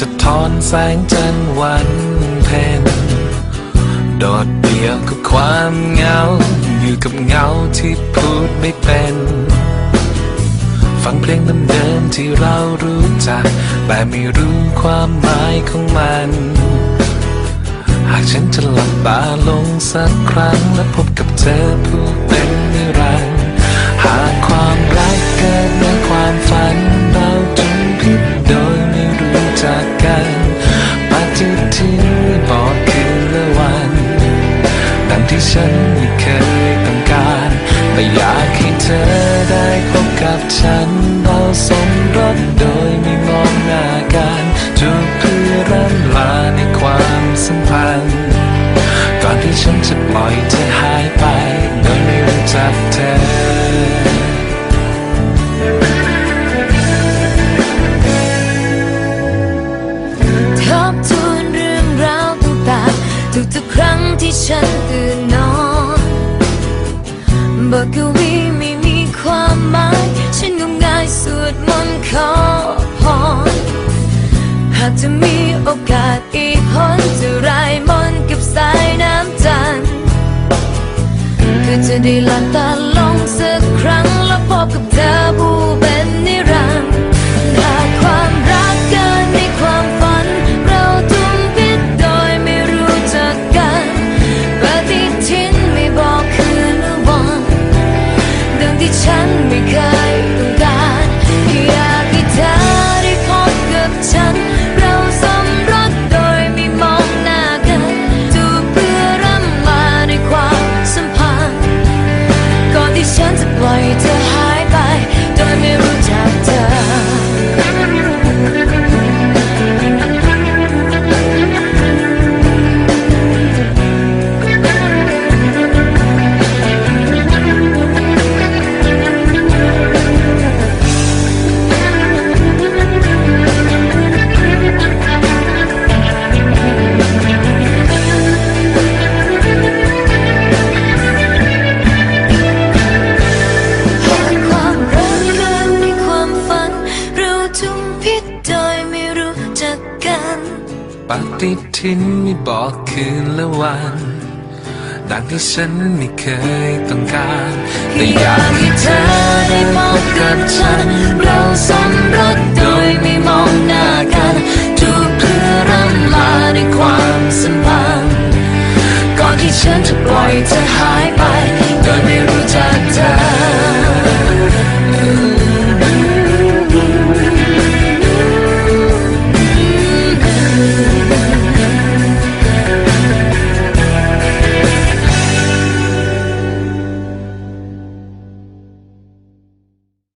สะท้อนแสงจันทร์วันเพ็ญโดดเดี่ยวกับความเหงา อยู่กับเงาที่พูดไม่เป็น ฟังเพลงเดิมๆที่เรารู้จัก แต่ไม่รู้ความหมายของมัน หากฉันจะหลับตาลงสักครั้งและพบกับเธอผู้เป็น ไม่อยากให้เธอได้พบกับฉัน เราสมรสโดยไม่มองหน้ากันจูบเพื่อร่ำลาในความสัมพันธ์ ก่อนที่ฉันจะปล่อยเธอหายไป โดยไม่รู้จักเธอ บทกวีไม่มีความหมาย ฉันงมงายสวดมนต์ขอพรหากจะมีโอกาสอีกคนจะรายมนกับสายน้ำจันทร์คือจะได้หลับตาลงสักครั้งแล้วพบกับ ปฏิทินไม่บอกคืนและวันดังที่ฉันไม่เคยต้องการ แต่อยากให้เธอได้พบกับฉัน เราสมรสโดยไม่มองหน้ากันจูบเพื่อร่ำลาในความสัมพันธ์ ก่อนที่ฉันจะปล่อยเธอหาย